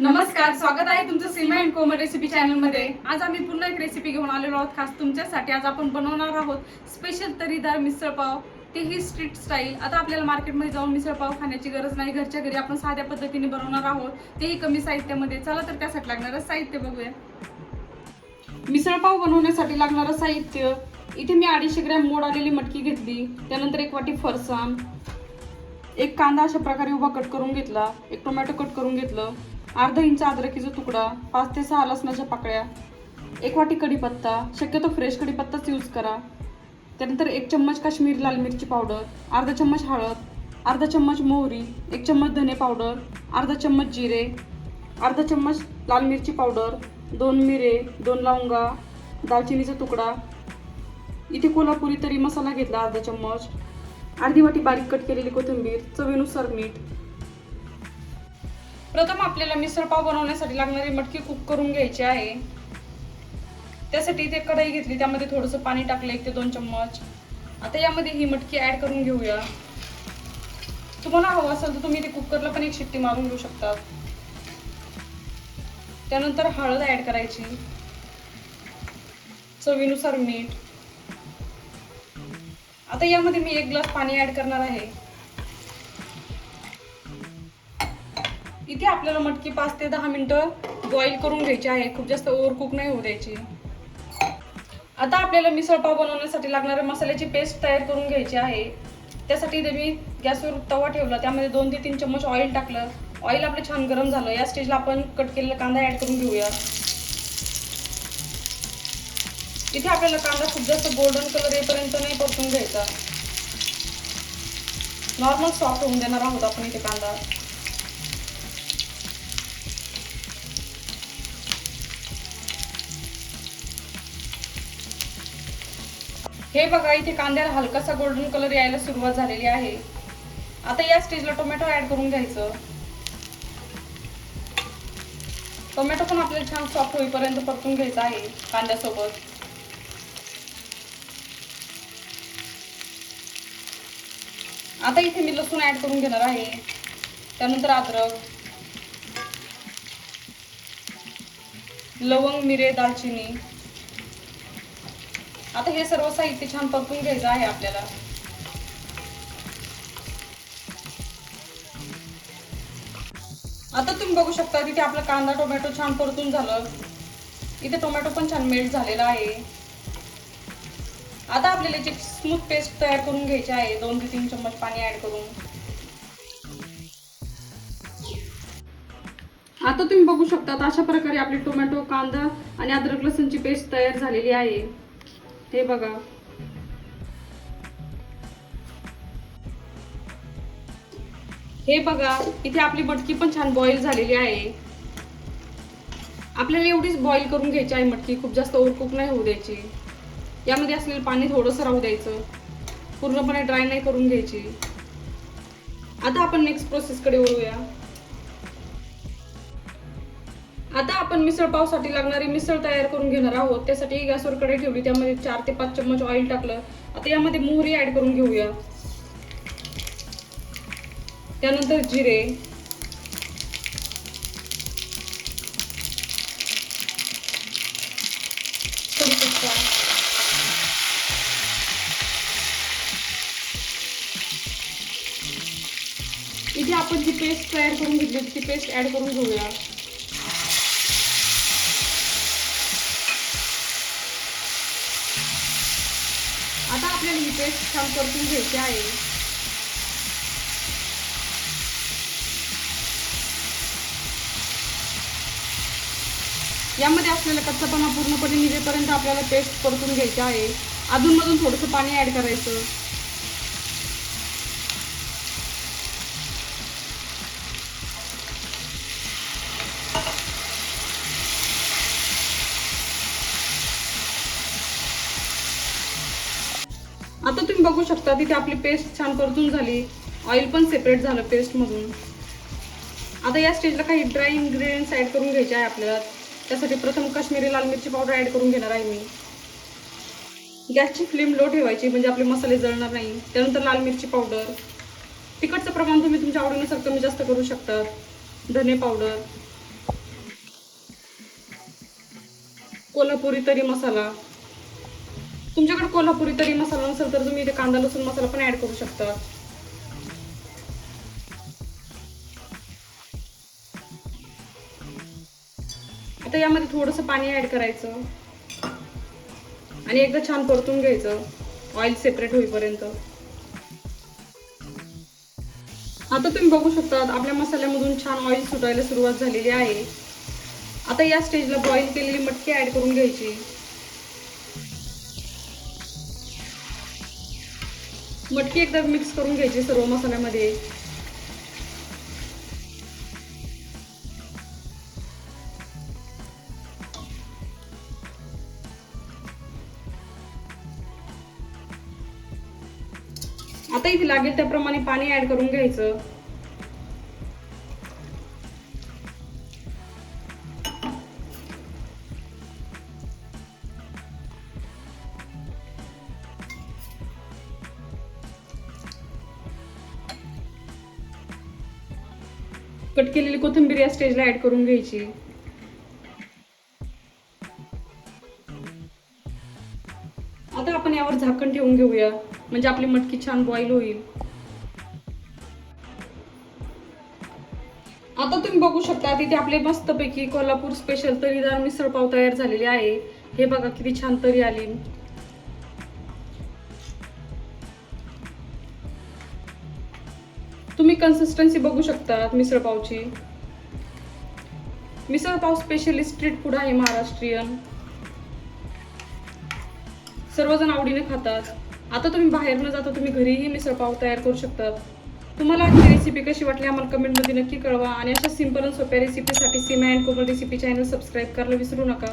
नमस्कार स्वागत आहे तुमचं सीमा अँड कोमल रेसिपी चॅनलमध्ये आज आम्ही पुन्हा एक रेसिपी घेऊन आलेलो आहोत खास तुमच्यासाठी. आज आपण बनवणार आहोत स्पेशल तरीदार मिसळपाव तेही स्ट्रीट स्टाईल आता आपल्याला मार्केटमध्ये जाऊन मिसळपाव खाण्याची गरज नाही. घरच्या घरी आपण साध्या पद्धतीने बनवणार आहोत. तेही कमी साहित्यामध्ये. चला तर त्यासाठी लागणारं साहित्य बघूया. मिसळपाव बनवण्यासाठी लागणारं साहित्य. इथे मी अडीचशे ग्रॅम मोड आलेली मटकी घेतली. त्यानंतर एक वाटी फरसाण. एक कांदा अशा प्रकारे उभा कट करून घेतला. एक टोमॅटो कट करून घेतलं. अर्धा इंच अद्रकीचा तुकडा पाच ते सहा लसणाच्या पाकळ्या एक वाटी कढीपत्ता शक्यतो फ्रेश कढीपत्ताच यूज करा. त्यानंतर एक चम्मच काश्मीरी लाल मिरची पावडर अर्धा चम्मच हळद अर्धा चम्मच मोहरी एक चम्मच धने पावडर अर्धा चम्मच जिरे अर्धा चम्मच लाल मिरची पावडर दोन मिरे दोन लवंगा दालचिनीचा तुकडा. इथे कोल्हापुरी तरी मसाला घेतला अर्धा चम्मच. अर्धी वाटी बारीक कट केलेली कोथिंबीर चवीनुसार मीठ प्रथम आपल्याला मिसळ पाव बनवण्यासाठी लागणारी मटकी कुक करून घ्यायची आहे. त्यासाठी इथे कढई घेतली त्यामध्ये थोडंसं पाणी टाकलं एक ते दोन चम्मच. आता यामध्ये ही मटकी ॲड करून घेऊया. तुम्हाला हवं असेल तर तुम्ही ते कुकरला पण एक शिट्टी मारून घेऊ शकता. त्यानंतर हळद ॲड करायची. चवीनुसार मीठ. आता यामध्ये मी एक ग्लास पाणी ॲड करणार आहे. इथे आपल्याला मटकी पाच ते दहा मिनटं बॉईल करून घ्यायची आहे. खूप जास्त ओव्हर कुक नाही होऊ द्यायची. आता आपल्याला मिसळपाव बनवण्यासाठी लागणाऱ्या मसाल्याची पेस्ट तयार करून घ्यायची आहे. त्यासाठी इथे मी गॅसवर तवा ठेवला. त्यामध्ये दोन ते तीन चम्मच ऑइल टाकलं. ऑइल आपलं छान गरम झालं. या स्टेजला आपण कट केलेला कांदा ॲड करून घेऊया. इथे आपल्याला कांदा खूप जास्त गोल्डन कलर येईपर्यंत नाही परतून घ्यायचा. नॉर्मल सॉफ्ट होऊन देणार आहोत आपण इथे कांदा. हे बघा इथे कांद्याला हलकासा गोल्डन कलर यायला सुरुवात झालेली आहे. आता या स्टेजला टोमॅटो ऍड करून घ्यायचं. टोमॅटो पण आपल्याला छान सॉफ्ट होईपर्यंत परतून घ्यायचा आहे कांद्यासोबत. आता इथे मी लसूण ऍड करून घेणार आहे. त्यानंतर अद्रक. लवंग मिरे दालचिनी. आता हे सर्व साहित्य छान परतून घ्यायचं आहे आपल्याला. आता तुम्ही बघू शकता तिथे आपला कांदा टोमॅटो छान परतून झालं. इथे टोमॅटो पण छान मेल्ट झालेला आहे. आता आपल्याला जे स्मूथ पेस्ट तयार करून घ्यायची आहे दोन ते तीन चम्मच पाणी ऍड करून. आता तुम्ही बघू शकता अशा प्रकारे आपली टोमॅटो कांदा आणि अद्रक लसूणची पेस्ट तयार झालेली आहे. हे बघा. हे बघा इथे आपली मटकी पण छान बॉईल झालेली आहे. आपल्याला एवढीच बॉईल करून घ्यायची आहे मटकी खूप जास्त ओव्हरकुक नाही होऊ द्यायची. यामध्ये असलेलं पाणी थोडंसं राहू द्यायचं. पूर्णपणे ड्राय नाही करून घ्यायची. आता आपण नेक्स्ट प्रोसेसकडे वळूया. आता आपण मिसळ पावसाठी लागणारी मिसळ तयार करून घेणार आहोत. त्यासाठी गॅसवर कढई ठेवली त्यामध्ये चार ते पाच चम्मच ऑइल टाकलं. आता यामध्ये मोहरी ऍड करून घेऊया. त्यानंतर जिरे. इथे आपण जी पेस्ट तयार करून घेतली ती पेस्ट ऍड करून घेऊया. आपल्याला ही पेस्ट छान परतून घ्यायची आहे. यामध्ये असलेला कच्चापणा पूर्णपणे निघेपर्यंत आपल्याला पेस्ट परतून घ्यायचा आहे. अधूनमधून थोडंसं पाणी ऍड करायचं. आता तुम्ही बघू शकता तिथे आपली पेस्ट छान परतून झाली. ऑइल पण सेपरेट झालं पेस्टमधून आता या स्टेजला काही ड्राय इन्ग्रेडियंट्स ॲड करून घ्यायचे आहे आपल्याला. त्यासाठी प्रथम काश्मीरी लाल मिरची पावडर ॲड करून घेणार आहे मी. गॅसची फ्लेम लो ठेवायची म्हणजे आपले मसाले जळणार नाही. त्यानंतर लाल मिरची पावडर तिखटचं प्रमाण तुम्ही तुमच्या आवडीनुसार कमी जास्त करू शकता. धने पावडर कोल्हापुरी तरी मसाला. तुमच्याकडे कोल्हापुरी तरी मसाला नसेल तर तुम्ही इथे कांदा लसूण मसाला पण ऍड करू शकता. आता यामध्ये थोडंसं पाणी ऍड करायचं. आणि एकदा छान परतून घ्यायचं. ऑइल सेपरेट होईपर्यंत. आता तुम्ही बघू शकता आपल्या मसाल्यामधून छान ऑइल सुटायला सुरुवात झालेली आहे. आता या स्टेजला बॉईल केलेली मटकी ऍड करून घ्यायची. मटकी एकदा मिक्स करून घ्यायची सर्व मसाल्यामध्ये. आता इथे लागेल त्याप्रमाणे पाणी ऍड करून घ्यायचं. कट केलेली कोथिंबीर या स्टेजला ऍड करून घ्यायची. आता आपण यावर झाकण ठेवून घेऊया. म्हणजे आपली मटकी छान बॉईल होईल. आता तुम्ही बघू शकता तिथे आपले मस्तपैकी कोल्हापूर स्पेशल तरीदार मिसळ पाव तयार झालेले आहे. हे बघा किती छान तरी आली. तुम्ही कन्सिस्टन्सी बघू शकतात मिसळ पावची. Misal pav specially street food आहे महाराष्ट्रीयन. सर्वजण आवडीने खातात. आता तुम्ही बाहेर न जाता तुम्ही घरीही मिसळपाव तयार करू शकतात. तुम्हाला आजची रेसिपी कशी वाटली आम्हाला कमेंटमध्ये नक्की कळवा आणि अशा सिंपल आणि सोप्या रेसिपीसाठी Seema and Komal recipe channel subscribe करायला विसरू नका.